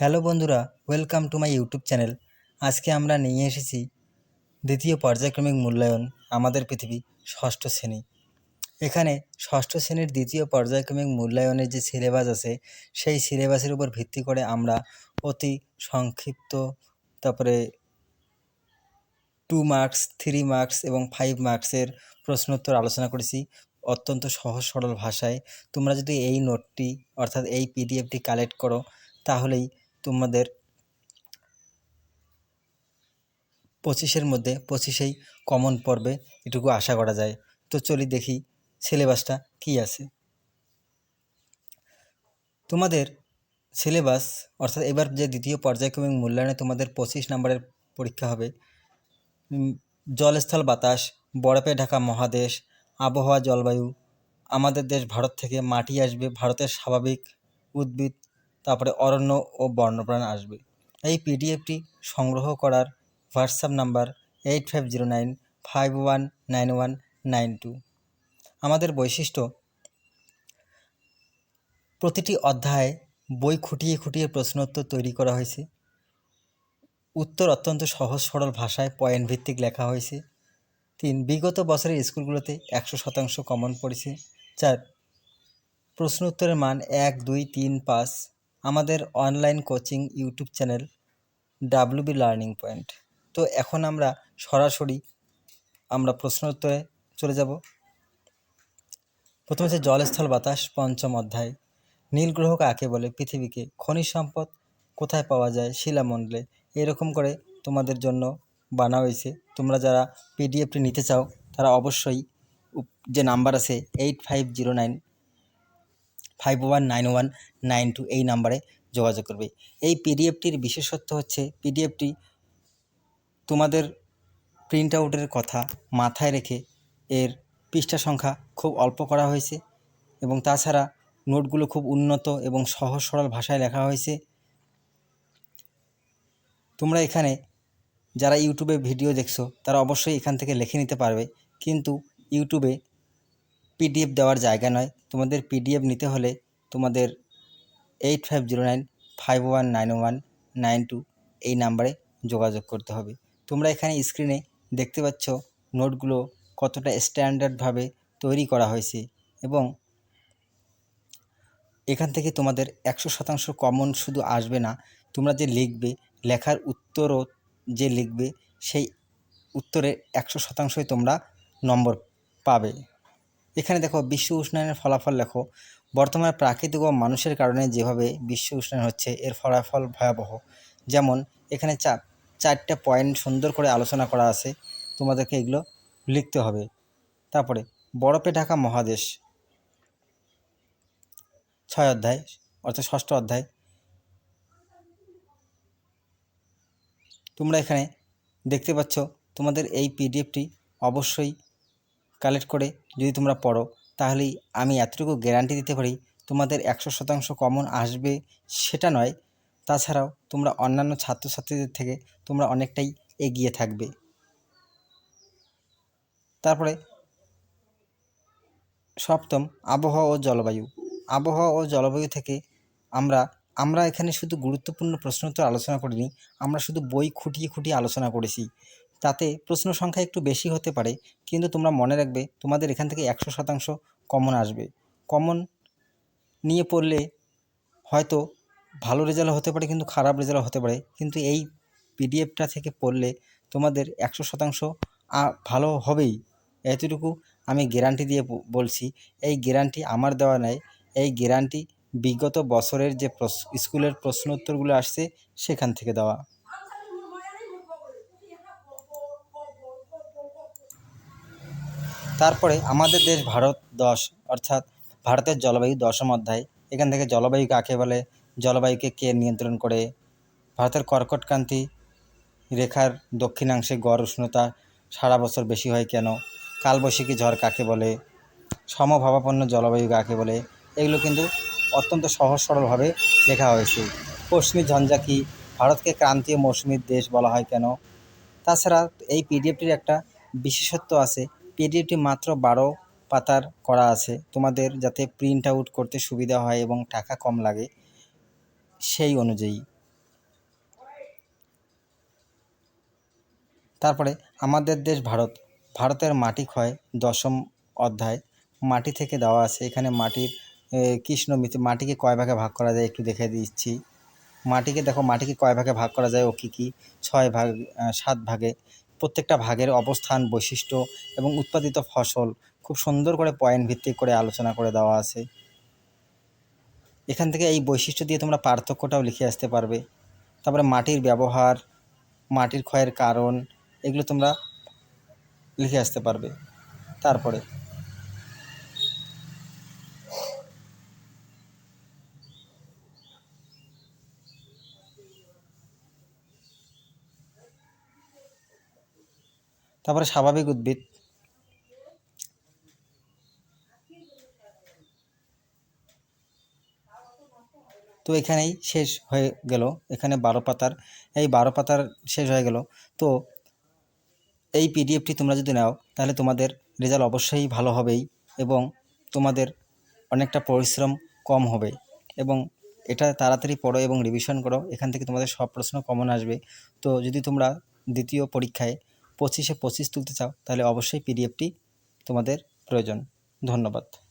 Hello বন্ধুরা welcome to my YouTube channel আজকে আমরা নিয়ে এসেছি দ্বিতীয় পর্যায়ক্রমিক মূল্যায়ন, আমাদের পৃথিবী ষষ্ঠ শ্রেণি। এখানে ষষ্ঠ শ্রেণির দ্বিতীয় পর্যায়ক্রমিক মূল্যায়নের যে সিলেবাস আছে, সেই সিলেবাসের উপর ভিত্তি করে আমরা অতি সংক্ষিপ্ত, তারপরে টু মার্কস থ্রি মার্কস এবং ফাইভ মার্কসের প্রশ্নোত্তর আলোচনা করেছি অত্যন্ত সহজ সরল ভাষায়। তোমরা যদি এই নোটটি অর্থাৎ এই পিডিএফটি কালেক্ট করো, তাহলেই তোমাদের পঁচিশের মধ্যে পঁচিশেই কমন পড়বে, এটুকু আশা করা যায়। তো চলি দেখি সিলেবাসটা কি আছে। তোমাদের সিলেবাস, অর্থাৎ এবার যে দ্বিতীয় পর্যায়ক্রমিক মূল্যায়নে তোমাদের পঁচিশ নম্বরের পরীক্ষা হবে। জলস্থল বাতাস, বরফে ঢাকা মহাদেশ, আবহাওয়া জলবায়ু, আমাদের দেশ ভারত থেকে মাটি আসবে, ভারতের স্বাভাবিক উদ্ভিদ তারপরে অরণ্য ও বর্ণপ্রাণ আসবে। এই পিডিএফটি সংগ্রহ করার WhatsApp number eight five zero nine five one nine one nine two. আমাদের বৈশিষ্ট্য, প্রতিটি অধ্যায়ে বই খুঁটিয়ে খুঁটিয়ে প্রশ্নোত্তর তৈরি করা হয়েছে। উত্তর অত্যন্ত সহজ সরল ভাষায় পয়েন্ট ভিত্তিক লেখা হয়েছে। তিন, বিগত বছরের স্কুলগুলোতে একশো শতাংশ কমন পড়েছে। চার প্রশ্ন উত্তরের মান এক, দুই, তিন, পাঁচ আমাদের online coaching YouTube channel WB learning point তো এখন আমরা সরাসরি আমরা প্রশ্ন উত্তরে চলে যাব। প্রথমে হচ্ছে জলস্থল বাতাস, পঞ্চম অধ্যায়। নীল গ্রহ কাকে বলে? পৃথিবীকে। খনিজ সম্পদ কোথায় পাওয়া যায়? শিলামণ্ডলে। এরকম করে তোমাদের জন্য বানা হয়েছে। তোমরা যারা পিডিএফটি নিতে চাও, তারা অবশ্যই যে নাম্বার আছে eight five zero nine five one nine one nine two এই নাম্বারে যোগাযোগ করবে। এই পিডিএফটির বিশেষত্ব হচ্ছে পিডিএফটি তোমাদের প্রিন্ট আউটের কথা মাথায় রেখে এর পৃষ্ঠা সংখ্যা খুব অল্প করা হয়েছে এবং তাছাড়া নোটগুলো খুব উন্নত এবং সহজ সরল ভাষায় লেখা হয়েছে। তোমরা এখানে যারা ইউটিউবে ভিডিও দেখছ তারা অবশ্যই এখান থেকে লিখে নিতে পারবে। কিন্তু ইউটিউবে পিডিএফ দেওয়ার জায়গা নয়। তোমাদের পিডিএফ নিতে হলে তোমাদের eight five zero nine five one nine one nine two এই নাম্বারে যোগাযোগ করতে হবে। তোমরা এখানে স্ক্রিনে দেখতে পাচ্ছ নোটগুলো কতটা স্ট্যান্ডার্ডভাবে তৈরি করা হয়েছে এবং এখান থেকে তোমাদের একশো শতাংশ কমন শুধু আসবে না, তোমরা যে লিখবে, লেখার উত্তরও যে লিখবে, সেই উত্তরে একশো শতাংশই তোমরা নম্বর পাবে। এখানে দেখো বিশ্ব উষ্ণায়নের ফলাফল লেখো। বর্তমানে প্রাকৃতিক ও মানুষের কারণে যেভাবে বিশ্ব উষ্ণায়ন হচ্ছে, এর ফলাফল ভয়াবহ। যেমন, এখানে চার চারটে পয়েন্ট সুন্দর করে আলোচনা করা আছে। তোমাদেরকে এগুলো লিখতে হবে। তারপরে, বরফে ঢাকা মহাদেশ। ছয় অধ্যায়, অর্থাৎ ষষ্ঠ অধ্যায়। তোমরা এখানে দেখতে পাচ্ছ, তোমাদের এই পিডিএফটি অবশ্যই কালেক্ট করে যদি তোমরা পড়ো, তাহলেই আমি এতটুকু গ্যারান্টি দিতে পারি তোমাদের একশো শতাংশ কমন আসবে সেটা নয়। তাছাড়াও তোমরা অন্যান্য ছাত্রছাত্রীদের থেকে তোমরা অনেকটাই এগিয়ে থাকবে। তারপরে সপ্তম, আবহাওয়া ও জলবায়ু। আবহাওয়া ও জলবায়ু থেকে আমরা আমরা এখানে শুধু গুরুত্বপূর্ণ প্রশ্নোত্তর আলোচনা করিনি, আমরা শুধু বই খুঁটিয়ে খুঁটিয়ে আলোচনা করেছি। তাতে প্রশ্ন সংখ্যা একটু বেশি হতে পারে, কিন্তু তোমরা মনে রাখবে তোমাদের এখান থেকে একশো শতাংশ কমন আসবে। কমন নিয়ে পড়লে হয়তো ভালো রেজাল্ট হতে পারে, কিন্তু খারাপ রেজাল্ট হতে পারে। কিন্তু এই পিডিএফটা থেকে পড়লে তোমাদের একশো শতাংশ ভালো হবেই। এতটুকু আমি গ্যারান্টি দিয়ে বলছি। এই গ্যারান্টি আমার দেওয়া নয় এই গ্যারান্টি বিগত বছরের যে স্কুলের প্রশ্ন উত্তরগুলো আসছে সেখান থেকে দেওয়া। তারপরে আমাদের দেশ ভারত দশ, অর্থাৎ ভারতের জলবায়ু দশম অধ্যায়। এখান থেকে জলবায়ু কাকে বলে? জলবায়ুকে কে নিয়ন্ত্রণ করে? ভারতের কর্কটক্রান্তি রেখার দক্ষিণাংশে গড় উষ্ণতা সারা বছর বেশি হয় কেন? কালবৈশাখী ঝড় কাকে বলে? সমভাবাপন্ন জলবায়ু কাকে বলে? এগুলো কিন্তু অত্যন্ত সহজ সরলভাবে লেখা হয়েছে। পশ্চিমী ঝঞ্ঝা কি? ভারতকে ক্রান্তীয় মৌসুমীর দেশ বলা হয় কেন? তাছাড়া এই পিডিএফটির একটা বিশেষত্ব আছে। পিডিএফটি মাত্র বারো পাতার করা আছে। তোমাদের যাতে প্রিন্ট আউট করতে সুবিধা হয় এবং টাকা কম লাগে, সেই অনুযায়ী। তারপরে, আমাদের দেশ ভারত। ভারতের মাটি ক্ষয়, দশম অধ্যায়। মাটি থেকে দেওয়া আছে। এখানে মাটির কৃষ্ণ মাটিকে কয় ভাগে ভাগ করা যায় একটু দেখে দিচ্ছি। মাটিকে দেখো, মাটিকে কয় ভাগে ভাগ করা যায় ও কী কী? ছয় ভাগ সাত ভাগে। প্রত্যেকটা ভাগের অবস্থান, বৈশিষ্ট্য এবং উৎপাদিত ফসল খুব সুন্দর করে পয়েন্ট ভিত্তিক করে আলোচনা করে দেওয়া আছে। এখান থেকে এই বৈশিষ্ট্য দিয়ে তোমরা পার্থক্যটাও লিখে আসতে পারবে। তারপরে মাটির ব্যবহার, মাটির ক্ষয়ের কারণ, এগুলো তোমরা লিখে আসতে পারবে। তারপরে তারপরে স্বাভাবিক উদ্ভিদ। তো এখানেই শেষ হয়ে গেল, এখানে বারো পাতার, এই বারো পাতার শেষ হয়ে গেল। তো এই পিডিএফটি তোমরা যদি নাও, তাহলে তোমাদের রেজাল্ট অবশ্যই ভালো হবেই এবং তোমাদের অনেকটা পরিশ্রম কম হবে এবং এটা তাড়াতাড়ি পড়ো এবং রিভিশন করো। এখান থেকে তোমাদের সব প্রশ্ন কমন আসবে। তো যদি তোমরা দ্বিতীয় পরীক্ষায় পঁচিশে পঁচিশ তুলতে চাও তাহলে অবশ্যই পিডিএফটি তোমাদের প্রয়োজন। ধন্যবাদ।